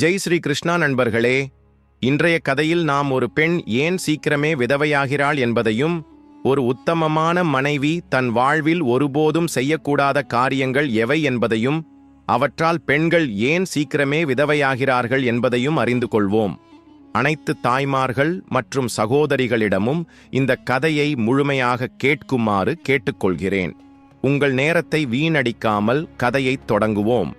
ஜெய் ஸ்ரீ கிருஷ்ணா நண்பர்களே இன்றைய கதையில் நாம் ஒரு பெண் ஏன் சீக்கிரமே விதவையாகிறாள் என்பதையும் ஒரு உத்தமமான மனைவி தன் வாழ்வில் ஒருபோதும் செய்யக்கூடாத காரியங்கள் எவை என்பதையும் அவற்றால் பெண்கள் ஏன் சீக்கிரமே விதவையாகிறார்கள் என்பதையும் அறிந்து கொள்வோம். அனைத்து தாய்மார்கள் மற்றும் சகோதரிகளிடமும் இந்த கதையை முழுமையாக கேட்குமாறு கேட்டுக்கொள்கிறேன். உங்கள் நேரத்தை வீணடிக்காமல் கதையைத் தொடங்குவோம்.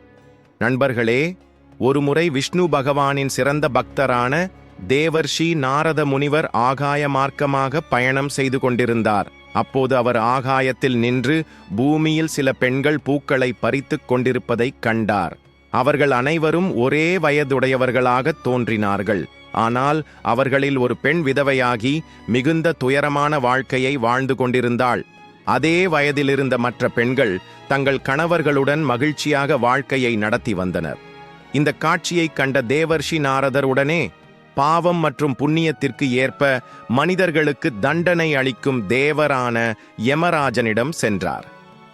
நண்பர்களே ஒருமுறை விஷ்ணு பகவானின் சிறந்த பக்தரான தேவர்ஷி நாரத முனிவர் ஆகாய மார்க்கமாக பயணம் செய்து கொண்டிருந்தார். அப்போது அவர் ஆகாயத்தில் நின்று பூமியில் சில பெண்கள் பூக்களை பறித்துக் கொண்டிருப்பதைக் கண்டார். அவர்கள் அனைவரும் ஒரே வயதுடையவர்களாக தோன்றினார்கள். ஆனால் அவர்களில் ஒரு பெண் விதவையாகி மிகுந்த துயரமான வாழ்க்கையை வாழ்ந்து கொண்டிருந்தாள். அதே வயதிலிருந்த மற்ற பெண்கள் தங்கள் கணவர்களுடன் மகிழ்ச்சியாக வாழ்க்கையை நடத்தி வந்தனர். இந்த காட்சியைக் கண்ட தேவர்ஷி நாரதர் உடனே பாவம் மற்றும் புண்ணியத்திற்கு ஏற்ப மனிதர்களுக்கு தண்டனை அளிக்கும் தேவரான யமராஜனிடம் சென்றார்.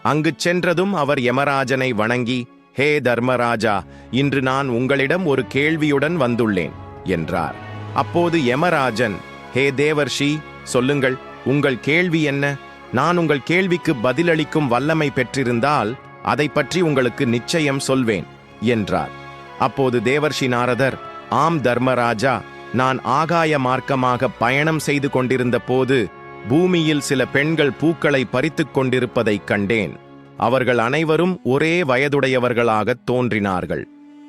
அங்கு சென்றதும் அவர் யமராஜனை வணங்கி ஹே தர்மராஜா இன்று நான் உங்களிடம் ஒரு கேள்வியுடன் வந்துள்ளேன் என்றார். அப்போது யமராஜன் ஹே தேவர்ஷி சொல்லுங்கள் உங்கள் கேள்வி என்ன? நான் உங்கள் கேள்விக்கு பதிலளிக்கும் வல்லமை பெற்றிருந்தால் அதை பற்றி உங்களுக்கு நிச்சயம் சொல்வேன் என்றார். அப்போது தேவர்ஷி நாரதர் ஆம் தர்மராஜா நான் ஆகாய மார்க்கமாக பயணம் செய்து கொண்டிருந்த போது பூமியில் சில பெண்கள் பூக்களை பறித்துக் கொண்டிருப்பதைக் கண்டேன். அவர்கள் அனைவரும் ஒரே வயதுடையவர்களாகத் தோன்றினார்கள்.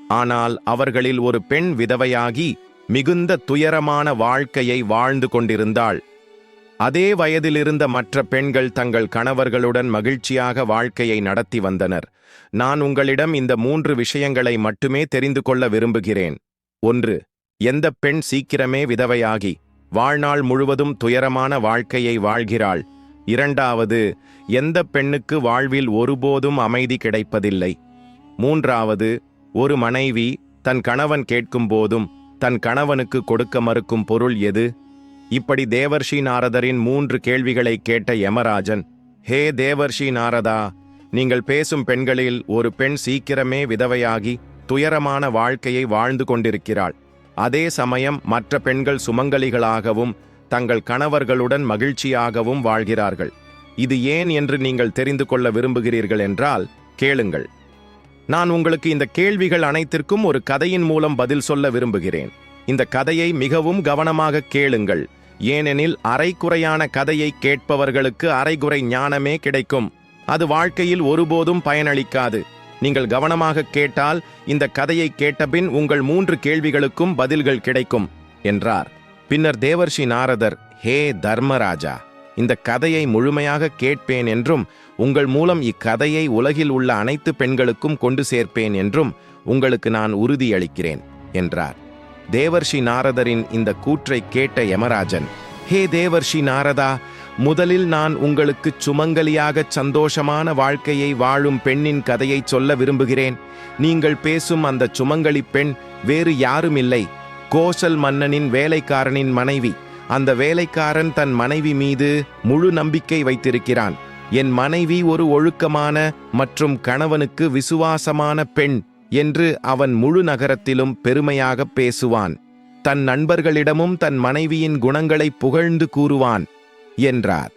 ஆனால் அவர்களில் ஒரு பெண் விதவையாகி மிகுந்த துயரமான வாழ்க்கையை வாழ்ந்து கொண்டிருந்தாள். அதே வயதிலிருந்த மற்ற பெண்கள் தங்கள் கணவர்களுடன் மகிழ்ச்சியாக வாழ்க்கையை நடத்தி வந்தனர். நான் உங்களிடம் இந்த மூன்று விஷயங்களை மட்டுமே தெரிந்து கொள்ள விரும்புகிறேன். ஒன்று எந்த பெண் சீக்கிரமே விதவையாகி வாழ்நாள் முழுவதும் துயரமான வாழ்க்கையை வாழ்கிறாள். இரண்டாவது எந்த பெண்ணுக்கு வாழ்வில் ஒருபோதும் அமைதி கிடைப்பதில்லை. மூன்றாவது ஒரு மனைவி தன் கணவன் கேட்கும் போதும் தன் கணவனுக்கு கொடுக்க மறுக்கும் பொருள் எது? இப்படி தேவர்ஷி நாரதரின் மூன்று கேள்விகளை கேட்ட யமராஜன் ஹே தேவர்ஷி நாரதா நீங்கள் பேசும் பெண்களில் ஒரு பெண் சீக்கிரமே விதவையாகி துயரமான வாழ்க்கையை வாழ்ந்து கொண்டிருக்கிறாள். அதே சமயம் மற்ற பெண்கள் சுமங்கலிகளாகவும் தங்கள் கணவர்களுடன் மகிழ்ச்சியாகவும் வாழ்கிறார்கள். இது ஏன் என்று நீங்கள் தெரிந்து கொள்ள விரும்புகிறீர்கள் என்றால் கேளுங்கள். நான் உங்களுக்கு இந்த கேள்விகள் அனைத்திற்கும் ஒரு கதையின் மூலம் பதில் சொல்ல விரும்புகிறேன். இந்த கதையை மிகவும் கவனமாக கேளுங்கள். ஏனெனில் அரைக்குறையான கதையை கேட்பவர்களுக்கு அரைகுறை ஞானமே கிடைக்கும். அது வாழ்க்கையில் ஒருபோதும் பயனளிக்காது. நீங்கள் கவனமாக கேட்டால் இந்த கதையை கேட்டபின் உங்கள் மூன்று கேள்விகளுக்கும் பதில்கள் கிடைக்கும் என்றார். பின்னர் தேவர்ஷி நாரதர் ஹே தர்மராஜா இந்த கதையை முழுமையாக கேட்பேன் என்றும் உங்கள் மூலம் இக்கதையை உலகில் உள்ள அனைத்து பெண்களுக்கும் கொண்டு சேர்ப்பேன் என்றும் உங்களுக்கு நான் உறுதியளிக்கிறேன் என்றார். தேவர்ஷி நாரதரின் இந்த கூற்றை கேட்ட யமராஜன் ஹே தேவர்ஷி நாரதா முதலில் நான் உங்களுக்கு சுமங்கலியாக சந்தோஷமான வாழ்க்கையை வாழும் பெண்ணின் கதையை சொல்ல விரும்புகிறேன். நீங்கள் பேசும் அந்த சுமங்கலி பெண் வேறு யாரும் இல்லை கோசல் மன்னனின் வேலைக்காரனின் மனைவி. அந்த வேலைக்காரன் தன் மனைவி மீது முழு நம்பிக்கை வைத்திருக்கிறான். என் மனைவி ஒரு ஒழுக்கமான மற்றும் கணவனுக்கு விசுவாசமான பெண். என்று அவன் முழு நகரத்திலும் பெருமையாகப் பேசுவான். தன் நண்பர்களிடமும் தன் மனைவியின் குணங்களை புகழ்ந்து கூறுவான் என்றார்.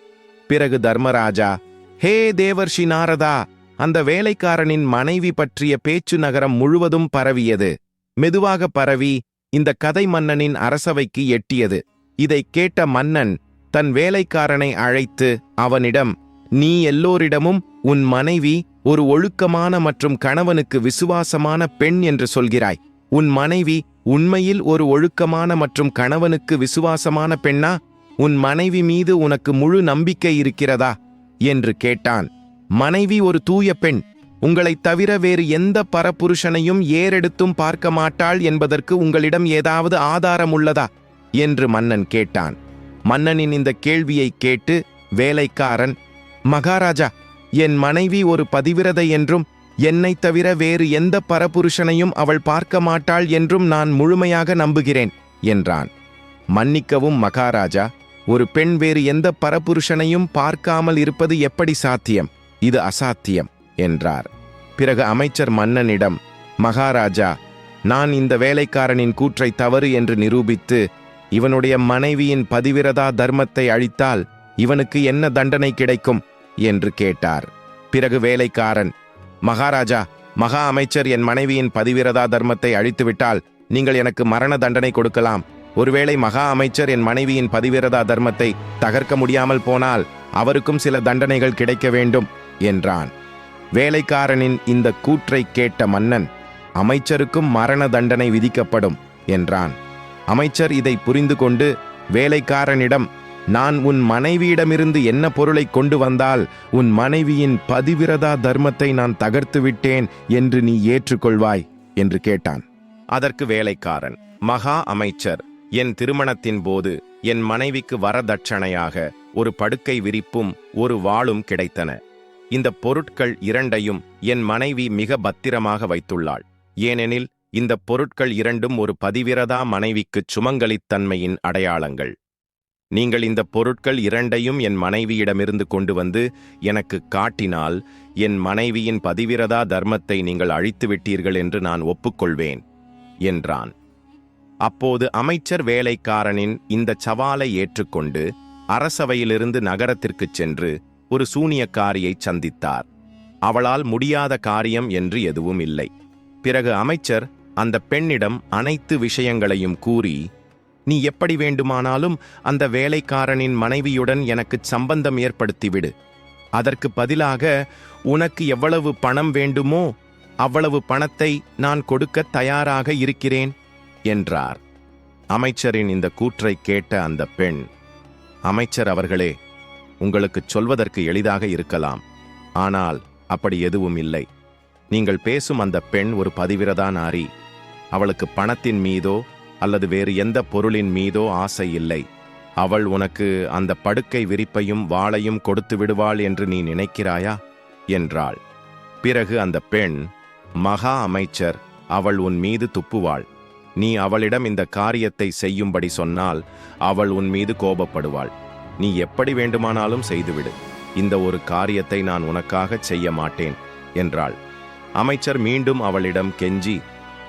பிறகு தர்மராஜா ஹே தேவர்ஷி நாரதா அந்த வேலைக்காரனின் மனைவி பற்றிய பேச்சு நகரம் முழுவதும் பரவியது. மெதுவாக பரவி இந்த கதை மன்னனின் அரசவைக்கு எட்டியது. இதைக் கேட்ட மன்னன் தன் வேலைக்காரனை அழைத்து அவனிடம் நீ எல்லோரிடமும் உன் மனைவி ஒரு ஒழுக்கமான மற்றும் கணவனுக்கு விசுவாசமான பெண் என்று சொல்கிறாய். உன் மனைவி உண்மையில் ஒரு ஒழுக்கமான மற்றும் கணவனுக்கு விசுவாசமான பெண்ணா? உன் மனைவி மீது உனக்கு முழு நம்பிக்கை இருக்கிறதா? என்று கேட்டான். மனைவி ஒரு தூய பெண். உங்களைத் தவிர வேறு எந்த பரபுருஷனையும் ஏறெடுத்தும் பார்க்க மாட்டாள் என்பதற்கு உங்களிடம் ஏதாவது ஆதாரம் உள்ளதா? என்று மன்னன் கேட்டான். மன்னனின் இந்த கேள்வியை கேட்டு வேலைக்காரன் மகாராஜா என் மனைவி ஒரு பதிவிரதை என்றும் என்னைத் தவிர வேறு எந்த பரபுருஷனையும் அவள் பார்க்க மாட்டாள் என்றும் நான் முழுமையாக நம்புகிறேன் என்றான். மன்னிக்கவும் மகாராஜா ஒரு பெண் வேறு எந்த பரபுருஷனையும் பார்க்காமல் இருப்பது எப்படி சாத்தியம்? இது அசாத்தியம் என்றார். பிறகு அமைச்சர் மன்னனிடம் மகாராஜா நான் இந்த வேலைக்காரனின் கூற்றை தவறு என்று நிரூபித்து இவனுடைய மனைவியின் பதிவிரதா தர்மத்தை அழித்தால் இவனுக்கு என்ன தண்டனை கிடைக்கும்? என்று கேட்டார். பிறகு வேலைக்காரன் மகாராஜா மகா அமைச்சர் என் மனைவியின் பதிவிரதா தர்மத்தை அழித்துவிட்டால் நீங்கள் எனக்கு மரண தண்டனை கொடுக்கலாம். ஒருவேளை மகா அமைச்சர் என் மனைவியின் பதிவிரதா தர்மத்தை தகர்க்க முடியாமல் போனால் அவருக்கும் சில தண்டனைகள் கிடைக்க வேண்டும் என்றான். வேலைக்காரனின் இந்த கூற்றை கேட்ட மன்னன் அமைச்சருக்கும் மரண தண்டனை விதிக்கப்படும் என்றான். அமைச்சர் இதை புரிந்து கொண்டு வேலைக்காரனிடம் நான் உன் மனைவியிடமிருந்து என்ன பொருளை கொண்டு வந்தால் உன் மனைவியின் பதிவிரதா தர்மத்தை நான் தகர்த்து விட்டேன் என்று நீ ஏற்றுக்கொள்வாய் என்று கேட்டான். அதற்கு வேலைக்காரன் மகா அமைச்சர் என் திருமணத்தின் போது என் மனைவிக்கு வரதட்சணையாக ஒரு படுக்கை விரிப்பும் ஒரு வாளும் கிடைத்தன. இந்த பொருட்கள் இரண்டையும் என் மனைவி மிக பத்திரமாக வைத்துள்ளாள். ஏனெனில் இந்த பொருட்கள் இரண்டும் ஒரு பதிவிரதா மனைவிக்குச் சுமங்கலித்தன்மையின் அடையாளங்கள். நீங்கள் இந்த பொருட்கள் இரண்டையும் என் மனைவியிடமிருந்து கொண்டு வந்து எனக்கு காட்டினால் என் மனைவியின் பதிவிரதா தர்மத்தை நீங்கள் அழித்துவிட்டீர்கள் என்று நான் ஒப்புக்கொள்வேன் என்றான். அப்போது அமைச்சர் வேலைக்காரனின் இந்த சவாலை ஏற்றுக்கொண்டு அரசவையிலிருந்து நகரத்திற்குச் சென்று ஒரு சூனியக்காரியை சந்தித்தார். அவளால் முடியாத காரியம் என்று எதுவும் இல்லை. பிறகு அமைச்சர் அந்த பெண்ணிடம் அனைத்து விஷயங்களையும் கூறி நீ எப்படி வேண்டுமானாலும் அந்த வேலைக்காரனின் மனைவியுடன் எனக்கு சம்பந்தம் ஏற்படுத்திவிடு. அதற்கு பதிலாக உனக்கு எவ்வளவு பணம் வேண்டுமோ அவ்வளவு பணத்தை நான் கொடுக்க தயாராக இருக்கிறேன் என்றார். அமைச்சரின் இந்த கூற்றை கேட்ட அந்த பெண் அமைச்சர் அவர்களே உங்களுக்குச் சொல்வதற்கு எளிதாக இருக்கலாம் ஆனால் அப்படி எதுவும் இல்லை. நீங்கள் பேசும் அந்த பெண் ஒரு பதிவிரதா நாரி அவளுக்கு பணத்தின் மீதோ அல்லது வேறு எந்த பொருளின் மீதோ ஆசை இல்லை. அவள் உனக்கு அந்த படுக்கை விரிப்பையும் வாளையும் கொடுத்து விடுவாள் என்று நீ நினைக்கிறாயா? என்றாள். பிறகு அந்த பெண் மகா அமைச்சர் அவள் உன் மீது துப்புவாள். நீ அவளிடம் இந்த காரியத்தை செய்யும்படி சொன்னால் அவள் உன் மீது கோபப்படுவாள். நீ எப்படி வேண்டுமானாலும் செய்துவிடு. இந்த ஒரு காரியத்தை நான் உனக்காகச் செய்ய மாட்டேன் என்றாள். அமைச்சர் மீண்டும் அவளிடம் கெஞ்சி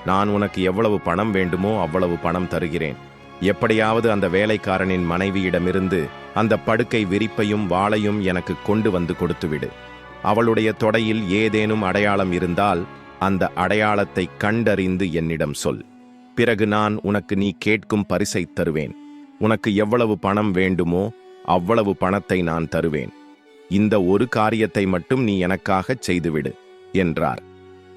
நான் உனக்கு எவ்வளவு பணம் வேண்டுமோ அவ்வளவு பணம் தருகிறேன். எப்படியாவது அந்த வேலைக்காரனின் மனைவியிடமிருந்து அந்த படுக்கை விரிப்பையும் வாளையும் எனக்கு கொண்டு வந்து கொடுத்துவிடு. அவளுடைய தொடையில் ஏதேனும் அடையாளம் இருந்தால் அந்த அடையாளத்தை கண்டறிந்து என்னிடம் சொல். பிறகு நான் உனக்கு நீ கேட்கும் பரிசை தருவேன். உனக்கு எவ்வளவு பணம் வேண்டுமோ அவ்வளவு பணத்தை நான் தருவேன். இந்த ஒரு காரியத்தை மட்டும் நீ எனக்காகச் செய்துவிடு என்றார்.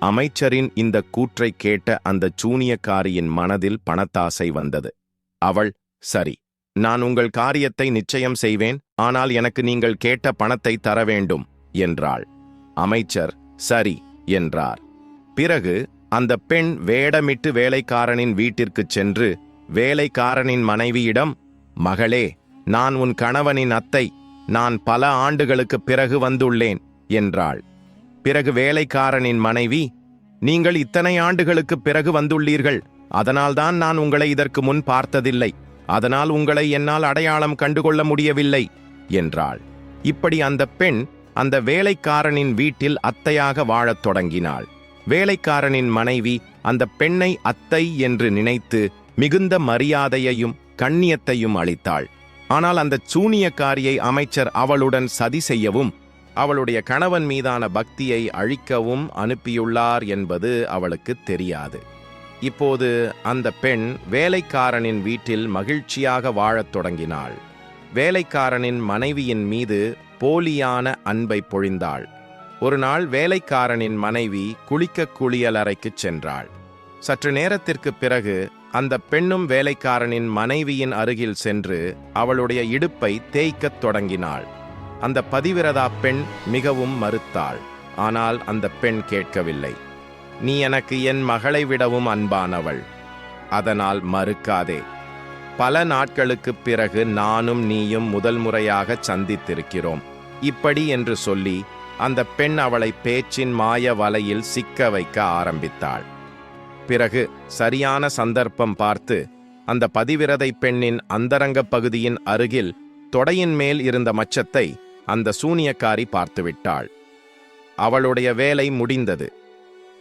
அமைச்சரின் இந்த கூற்றை கேட்ட அந்த சூனியக்காரியின் மனதில் பணத்தாசை வந்தது. அவள் சரி நான் உங்கள் காரியத்தை நிச்சயம் செய்வேன் ஆனால் எனக்கு நீங்கள் கேட்ட பணத்தை தர வேண்டும் என்றாள். அமைச்சர் சரி என்றார். பிறகு அந்த பெண் வேடமிட்டு வேலைக்காரனின் வீட்டிற்குச் சென்று வேலைக்காரனின் மனைவியிடம் மகளே நான் உன் கணவனின் அத்தை நான் பல ஆண்டுகளுக்குப் பிறகு வந்துள்ளேன் என்றாள். பிறகு வேலைக்காரனின் மனைவி நீங்கள் இத்தனை ஆண்டுகளுக்குப் பிறகு வந்துள்ளீர்கள். அதனால்தான் நான் உங்களை இதற்கு முன் பார்த்ததில்லை. அதனால் உங்களை என்னால் அடையாளம் கண்டுகொள்ள முடியவில்லை என்றாள். இப்படி அந்த பெண் அந்த வேலைக்காரனின் வீட்டில் அத்தையாக வாழத் தொடங்கினாள். வேலைக்காரனின் மனைவி அந்த பெண்ணை அத்தை என்று நினைத்து மிகுந்த மரியாதையையும் கண்ணியத்தையும் அளித்தாள். ஆனால் அந்த சூனியக்காரியை அமைச்சர் அவளுடன் சதி செய்யவும் அவளுடைய கணவன் மீதான பக்தியை அழிக்கவும் அனுப்பியுள்ளார் என்பது அவளுக்கு தெரியாது. இப்போது அந்த பெண் வேலைக்காரனின் வீட்டில் மகிழ்ச்சியாக வாழத் தொடங்கினாள். வேலைக்காரனின் மனைவியின் மீது போலியான அன்பை பொழிந்தாள். ஒரு நாள் வேலைக்காரனின் மனைவி குளிக்க குளியலறைக்குச் சென்றாள். சற்று நேரத்திற்குப் பிறகு அந்த பெண்ணும் வேலைக்காரனின் மனைவியின் அருகில் சென்று அவளுடைய இடுப்பை தேய்க்கத் தொடங்கினாள். அந்த பதிவிரதா பெண் மிகவும் மறுத்தாள். ஆனால் அந்த பெண் கேட்கவில்லை. நீ எனக்கு என் மகளை விடவும் அன்பானவள். அதனால் மறுக்காதே. பல நாட்களுக்குப் பிறகு நானும் நீயும் முதல் முறையாக சந்தித்திருக்கிறோம். இப்படி என்று சொல்லி அந்த பெண் அவளை பேச்சின் மாய வலையில் சிக்க வைக்க ஆரம்பித்தாள். பிறகு சரியான சந்தர்ப்பம் பார்த்து அந்த பதிவிரதை பெண்ணின் அந்தரங்க பகுதியின் அருகில் தொடையின் மேல் இருந்த மச்சத்தை அந்த சூனியக்காரி பார்த்துவிட்டாள். அவளுடைய வேலை முடிந்தது.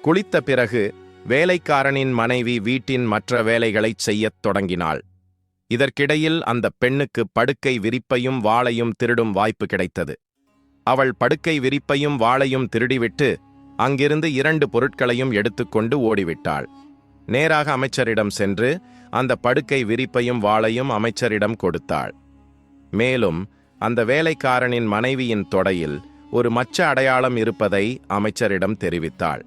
குளித்த பிறகு வேலைக்காரனின் மனைவி வீட்டின் மற்ற வேலைகளைச் செய்யத் தொடங்கினாள். இதற்கிடையில் அந்த பெண்ணுக்கு படுக்கை விரிப்பையும் வாளையும் திருடும் வாய்ப்பு கிடைத்தது. அவள் படுக்கை விரிப்பையும் வாளையும் திருடிவிட்டு அங்கிருந்து இரண்டு பொருட்களையும் எடுத்துக்கொண்டு ஓடிவிட்டாள். நேராக அமைச்சரிடம் சென்று அந்த படுக்கை விரிப்பையும் வாளையும் அமைச்சரிடம் கொடுத்தாள். மேலும் அந்த வேலைக்காரனின் மனைவியின் தொடையில் ஒரு மச்ச அடையாளம் இருப்பதை அமைச்சரிடம் தெரிவித்தாள்.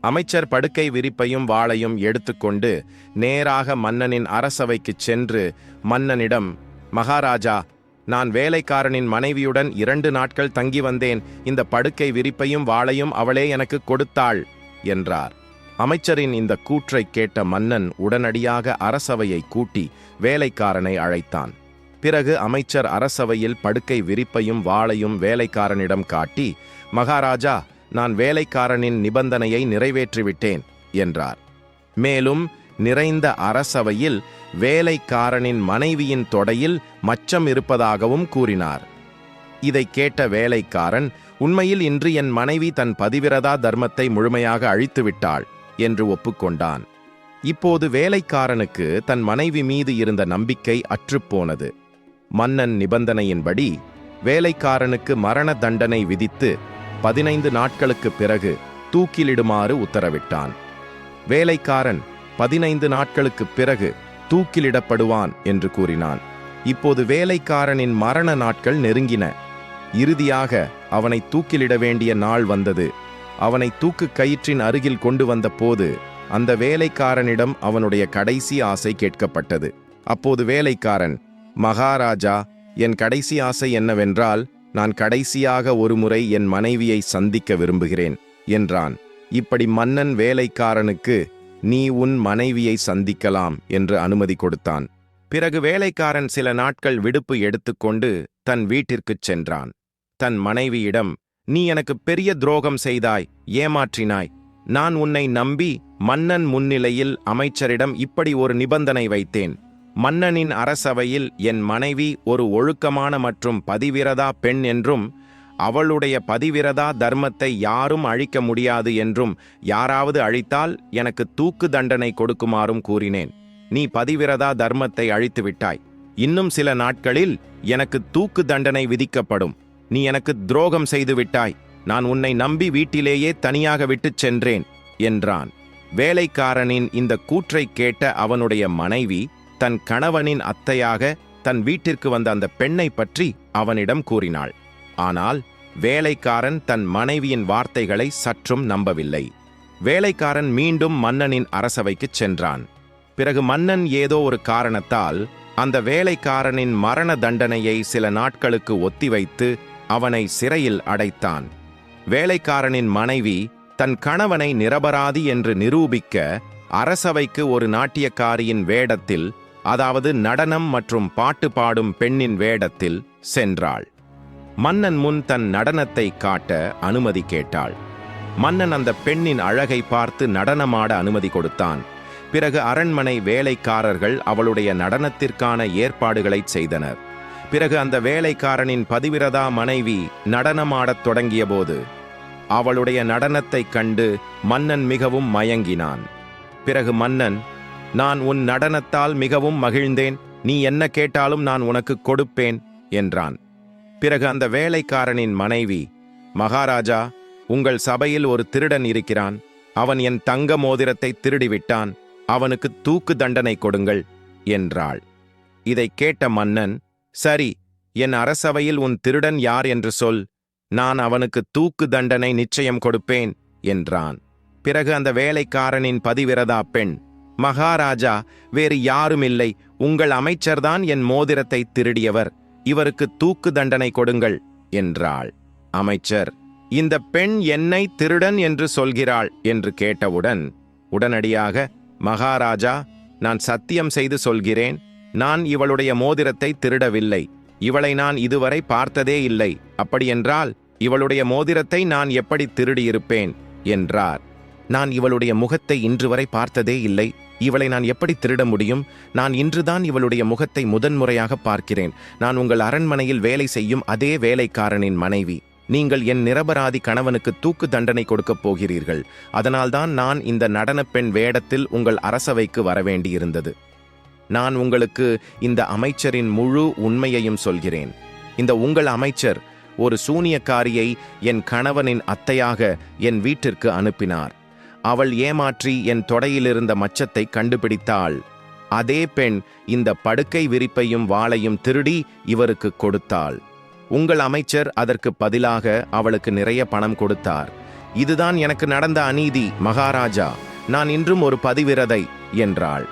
அமைச்சர் படுக்கை விரிப்பையும் வாளையும் எடுத்துக்கொண்டு நேராக மன்னனின் அரசவைக்குச் சென்று மன்னனிடம் மகாராஜா நான் வேலைக்காரனின் மனைவியுடன் இரண்டு நாட்கள் தங்கி வந்தேன். இந்த படுக்கை விரிப்பையும் வாளையும் அவளே எனக்கு கொடுத்தாள் என்றார். அமைச்சரின் இந்த கூற்றைக் கேட்ட மன்னன் உடனடியாக அரசவையை கூட்டி வேலைக்காரனை அழைத்தான். பிறகு அமைச்சர் அரசவையில் படுக்கை விரிப்பையும் வாளையும் வேலைக்காரனிடம் காட்டி மகாராஜா நான் வேலைக்காரனின் நிபந்தனையை நிறைவேற்றிவிட்டேன் என்றார். மேலும் நிறைந்த அரசவையில் வேலைக்காரனின் மனைவியின் தொடையில் மச்சம் இருப்பதாகவும் கூறினார். இதை கேட்ட வேலைக்காரன் உண்மையில் இன்று என் மனைவி தன் பதிவிரதா தர்மத்தை முழுமையாக அழித்துவிட்டாள் என்று ஒப்புக்கொண்டான். இப்போது வேலைக்காரனுக்கு தன் மனைவி மீது இருந்த நம்பிக்கை அற்றுப்போனது. மன்னன் நிபந்தனையின்படி வேலைக்காரனுக்கு மரண தண்டனை விதித்து பதினைந்து நாட்களுக்குப் பிறகு தூக்கிலிடுமாறு உத்தரவிட்டான். வேலைக்காரன் பதினைந்து நாட்களுக்குப் பிறகு தூக்கிலிடப்படுவான் என்று கூறினான். இப்போது வேலைக்காரனின் மரண நாட்கள் நெருங்கின. இறுதியாக அவனை தூக்கிலிட வேண்டிய நாள் வந்தது. அவனை தூக்கு கயிற்றின் அருகில் கொண்டு வந்த போது அந்த வேலைக்காரனிடம் அவனுடைய கடைசி ஆசை கேட்கப்பட்டது. அப்போது வேலைக்காரன் மகாராஜா என் கடைசி ஆசை என்னவென்றால் நான் கடைசியாக ஒருமுறை என் மனைவியை சந்திக்க விரும்புகிறேன் என்றான். இப்படி மன்னன் வேலைக்காரனுக்கு நீ உன் மனைவியை சந்திக்கலாம் என்று அனுமதி கொடுத்தான். பிறகு வேலைக்காரன் சில நாட்கள் விடுப்பு எடுத்துக்கொண்டு தன் வீட்டிற்குச் சென்றான். தன் மனைவியிடம் நீ எனக்கு பெரிய துரோகம் செய்தாய் ஏமாற்றினாய். நான் உன்னை நம்பி மன்னன் முன்னிலையில் அமைச்சரிடம் இப்படி ஒரு நிபந்தனை வைத்தேன். மன்னனின் அரசவையில் என் மனைவி ஒரு ஒழுக்கமான மற்றும் பதிவிரதா பெண் என்றும் அவளுடைய பதிவிரதா தர்மத்தை யாரும் அழிக்க முடியாது என்றும் யாராவது அழித்தால் எனக்கு தூக்கு தண்டனை கொடுக்குமாறும் கூறினேன். நீ பதிவிரதா தர்மத்தை அழித்து விட்டாய். இன்னும் சில நாட்களில் எனக்கு தூக்கு தண்டனை விதிக்கப்படும். நீ எனக்கு துரோகம் செய்து விட்டாய். நான் உன்னை நம்பி வீட்டிலேயே தனியாக விட்டுச் சென்றேன் என்றான். வேலைக்காரனின் இந்த கூற்றைக் கேட்ட அவனுடைய மனைவி தன் கணவனின் அத்தையாக தன் வீட்டிற்கு வந்த அந்த பெண்ணை பற்றி அவனிடம் கூறினாள். ஆனால் வேலைக்காரன் தன் மனைவியின் வார்த்தைகளை சற்றும் நம்பவில்லை. வேலைக்காரன் மீண்டும் மன்னனின் அரசவைக்குச் சென்றான். பிறகு மன்னன் ஏதோ ஒரு காரணத்தால் அந்த வேலைக்காரனின் மரண தண்டனையை சில நாட்களுக்கு ஒத்திவைத்து அவனை சிறையில் அடைத்தான். வேலைக்காரனின் மனைவி தன் கணவனை நிரபராதி என்று நிரூபிக்க அரசவைக்கு ஒரு நாட்டியக்காரியின் வேடத்தில் அதாவது நடனம் மற்றும் பாட்டு பாடும் பெண்ணின் வேடத்தில் சென்றாள். மன்னன் முன் தன் நடனத்தை காட்ட அனுமதி கேட்டாள். மன்னன் அந்த பெண்ணின் அழகை பார்த்து நடனமாட அனுமதி கொடுத்தான். பிறகு அரண்மனை வேலைக்காரர்கள் அவளுடைய நடனத்திற்கான ஏற்பாடுகளைச் செய்தனர். பிறகு அந்த வேலைக்காரனின் பதிவிரதா மனைவி நடனமாடத் தொடங்கியபோது அவளுடைய நடனத்தைக் கண்டு மன்னன் மிகவும் மயங்கினான். பிறகு மன்னன் நான் உன் நடனத்தால் மிகவும் மகிழ்ந்தேன். நீ என்ன கேட்டாலும் நான் உனக்கு கொடுப்பேன் என்றான். பிறகு அந்த வேலைக்காரனின் மனைவி மகாராஜா உங்கள் சபையில் ஒரு திருடன் இருக்கிறான். அவன் என் தங்க மோதிரத்தை திருடிவிட்டான். அவனுக்கு தூக்கு தண்டனை கொடுங்கள் என்றாள். இதைக் கேட்ட மன்னன் சரி என் அரசவையில் உன் திருடன் யார் என்று சொல். நான் அவனுக்கு தூக்கு தண்டனை நிச்சயம் கொடுப்பேன் என்றான். பிறகு அந்த வேலைக்காரனின் பதிவிரதா பெண் மகாராஜா வேறு யாரும் இல்லை உங்கள் அமைச்சர்தான் என் மோதிரத்தை திருடியவர். இவருக்கு தூக்கு தண்டனை கொடுங்கள் என்றாள். அமைச்சர் இந்த பெண் என்னை திருடன் என்று சொல்கிறாள் என்று கேட்டவுடன் உடனடியாக மகாராஜா நான் சத்தியம் செய்து சொல்கிறேன். நான் இவளுடைய மோதிரத்தை திருடவில்லை. இவளை நான் இதுவரை பார்த்ததே இல்லை. அப்படியென்றால் இவளுடைய மோதிரத்தை நான் எப்படி திருடியிருப்பேன் என்றார். நான் இவளுடைய முகத்தை இன்று வரை பார்த்ததே இல்லை. இவளை நான் எப்படி திருட முடியும்? நான் இன்றுதான் இவளுடைய முகத்தை முதன்முறையாக பார்க்கிறேன். நான் உங்கள் அரண்மனையில் வேலை செய்யும் அதே வேலைக்காரனின் மனைவி. நீங்கள் என் நிரபராதி கணவனுக்கு தூக்கு தண்டனை கொடுக்கப் போகிறீர்கள். அதனால்தான் நான் இந்த நடனப் பெண் வேடத்தில் உங்கள் அரசவைக்கு வரவேண்டியிருந்தது. நான் உங்களுக்கு இந்த அமைச்சரின் முழு உண்மையையும் சொல்கிறேன். இந்த உங்கள் அமைச்சர் ஒரு சூனியக்காரியை என் கணவனின் அத்தையாக என் வீட்டிற்கு அனுப்பினார். அவள் ஏமாற்றி என் தொடையிலிருந்த மச்சத்தை கண்டுபிடித்தாள். அதே பெண் இந்த படுக்கை விரிப்பையும் வாளையும் திருடி இவருக்கு கொடுத்தாள். உங்கள் அமைச்சர் அதற்கு பதிலாக அவளுக்கு நிறைய பணம் கொடுத்தார். இதுதான் எனக்கு நடந்த அநீதி மகாராஜா. நான் இன்றும் ஒரு பதிவிரதை என்றாள்.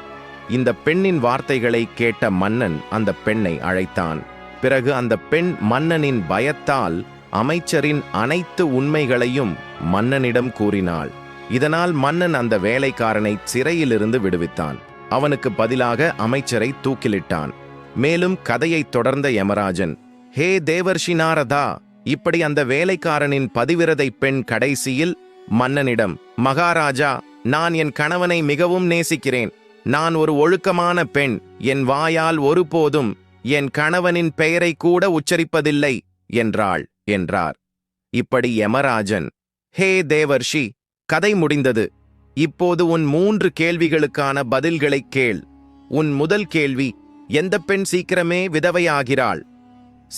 இந்த பெண்ணின் வார்த்தைகளை கேட்ட மன்னன் அந்த பெண்ணை அழைத்தான். பிறகு அந்த பெண் மன்னனின் பயத்தால் அமைச்சரின் அனைத்து உண்மைகளையும் மன்னனிடம் கூறினாள். இதனால் மன்னன் அந்த வேலைக்காரனை சிறையிலிருந்து விடுவித்தான். அவனுக்கு பதிலாக அமைச்சரை தூக்கிலிட்டான். மேலும் கதையைத் தொடர்ந்த யமராஜன் ஹே தேவர்ஷி நாரதா இப்படி அந்த வேலைக்காரனின் பதிவிரதை பெண் கடைசியில் மன்னனிடம் மகாராஜா நான் என் கணவனை மிகவும் நேசிக்கிறேன். நான் ஒரு ஒழுக்கமான பெண். என் வாயால் ஒருபோதும் என் கணவனின் பெயரை கூட உச்சரிப்பதில்லை என்றாள் என்றார். இப்படி யமராஜன் ஹே தேவர்ஷி கதை முடிந்தது. இப்போது உன் மூன்று கேள்விகளுக்கான பதில்களைக் கேள். உன் முதல் கேள்வி எந்த பெண் சீக்கிரமே விதவையாகிறாள்?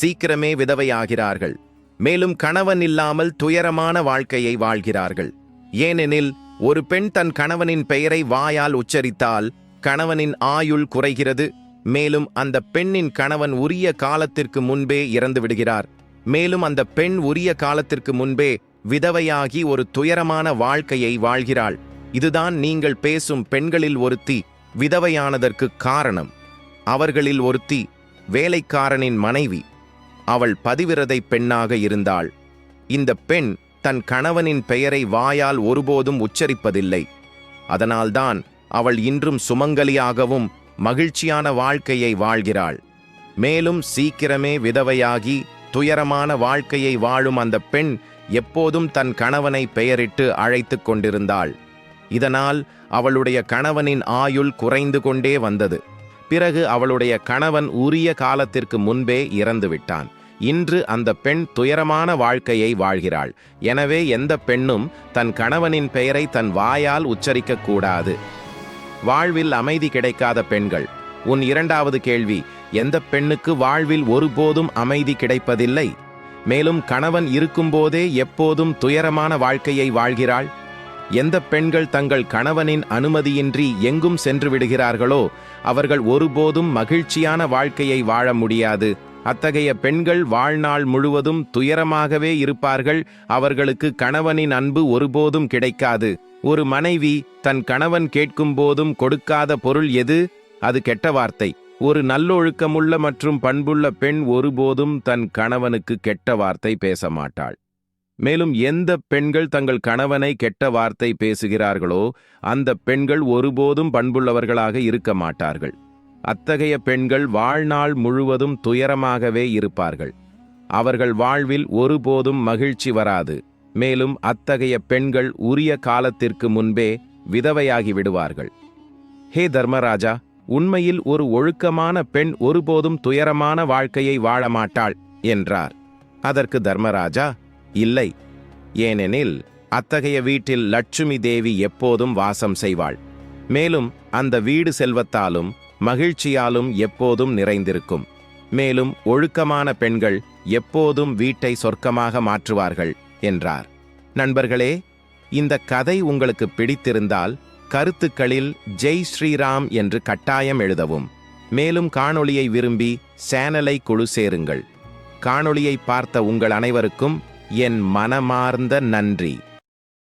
சீக்கிரமே விதவையாகிறார்கள். மேலும் கணவன் இல்லாமல் துயரமான வாழ்க்கையை வாழ்கிறார்கள். ஏனெனில் ஒரு பெண் தன் கணவனின் பெயரை வாயால் உச்சரித்தால் கணவனின் ஆயுள் குறைகிறது. மேலும் அந்த பெண்ணின் கணவன் உரிய காலத்திற்கு முன்பே இறந்து விடுகிறார் மேலும் அந்த பெண் உரிய காலத்திற்கு முன்பே விதவையாகி ஒரு துயரமான வாழ்க்கையை வாழ்கிறாள். இதுதான் நீங்கள் பேசும் பெண்களில் ஒருத்தி விதவையானதற்கு காரணம். அவர்களில் ஒருத்தி வேலைக்காரனின் மனைவி. அவள் பதிவிரதை பெண்ணாக இருந்தாள். இந்த பெண் தன் கணவனின் பெயரை வாயால் ஒருபோதும் உச்சரிப்பதில்லை. அதனால்தான் அவள் இன்றும் சுமங்கலியாகவும் மகிழ்ச்சியான வாழ்க்கையை வாழ்கிறாள். மேலும் சீக்கிரமே விதவையாகி துயரமான வாழ்க்கையை வாழும் அந்த பெண் எப்போதும் தன் கணவனை பெயரிட்டு அழைத்துக் கொண்டிருந்தாள். இதனால் அவளுடைய கணவனின் ஆயுள் குறைந்து கொண்டே வந்தது. பிறகு அவளுடைய கணவன் உரிய காலத்திற்கு முன்பே இறந்துவிட்டான். இன்று அந்த பெண் துயரமான வாழ்க்கையை வாழ்கிறாள். எனவே எந்த பெண்ணும் தன் கணவனின் பெயரை தன் வாயால் உச்சரிக்கக்கூடாது வாழ்வில் அமைதி கிடைக்காத பெண்கள். உன் இரண்டாவது கேள்வி எந்த பெண்ணுக்கு வாழ்வில் ஒருபோதும் அமைதி கிடைப்பதில்லை? மேலும் கணவன் இருக்கும்போதே எப்போதும் துயரமான வாழ்க்கையை வாழ்கிறாள். எந்த பெண்கள் தங்கள் கணவனின் அனுமதியின்றி எங்கும் சென்று விடுகிறார்களோ அவர்கள் ஒருபோதும் மகிழ்ச்சியான வாழ்க்கையை வாழ முடியாது. அத்தகைய பெண்கள் வாழ்நாள் முழுவதும் துயரமாகவே இருப்பார்கள். அவர்களுக்கு கணவனின் அன்பு ஒருபோதும் கிடைக்காது. ஒரு மனைவி தன் கணவன் கேட்கும் போதும் கொடுக்காத பொருள் எது? அது கெட்ட வார்த்தை. ஒரு நல்லொழுக்கமுள்ள மற்றும் பண்புள்ள பெண் ஒருபோதும் தன் கணவனுக்கு கெட்ட வார்த்தை பேச மாட்டாள். மேலும் எந்த பெண்கள் தங்கள் கணவனை கெட்ட வார்த்தை பேசுகிறார்களோ அந்த பெண்கள் ஒருபோதும் பண்புள்ளவர்களாக இருக்க மாட்டார்கள். அத்தகைய பெண்கள் வாழ்நாள் முழுவதும் துயரமாகவே இருப்பார்கள். அவர்கள் வாழ்வில் ஒருபோதும் மகிழ்ச்சி வராது. மேலும் அத்தகைய பெண்கள் உரிய காலத்திற்கு முன்பே விதவையாகி விடுவார்கள். ஹே தர்மராஜா உண்மையில் ஒரு ஒழுக்கமான பெண் ஒருபோதும் துயரமான வாழ்க்கையை வாழ மாட்டாள் என்றார். அதற்கு தர்மராஜா இல்லை ஏனெனில் அத்தகைய வீட்டில் லட்சுமி தேவி எப்போதும் வாசம் செய்வாள். மேலும் அந்த வீடு செல்வத்தாலும் மகிழ்ச்சியாலும் எப்போதும் நிறைந்திருக்கும். மேலும் ஒழுக்கமான பெண்கள் எப்போதும் வீட்டை சொர்க்கமாக மாற்றுவார்கள் என்றார். நண்பர்களே இந்த கதை உங்களுக்கு பிடித்திருந்தால் கருத்துக்களில் ஜெய் ஸ்ரீராம் என்று கட்டாயம் எழுதவும். மேலும் காணொளியை விரும்பி சேனலை குழு சேருங்கள். காணொளியை பார்த்த உங்கள் அனைவருக்கும் என் மனமார்ந்த நன்றி.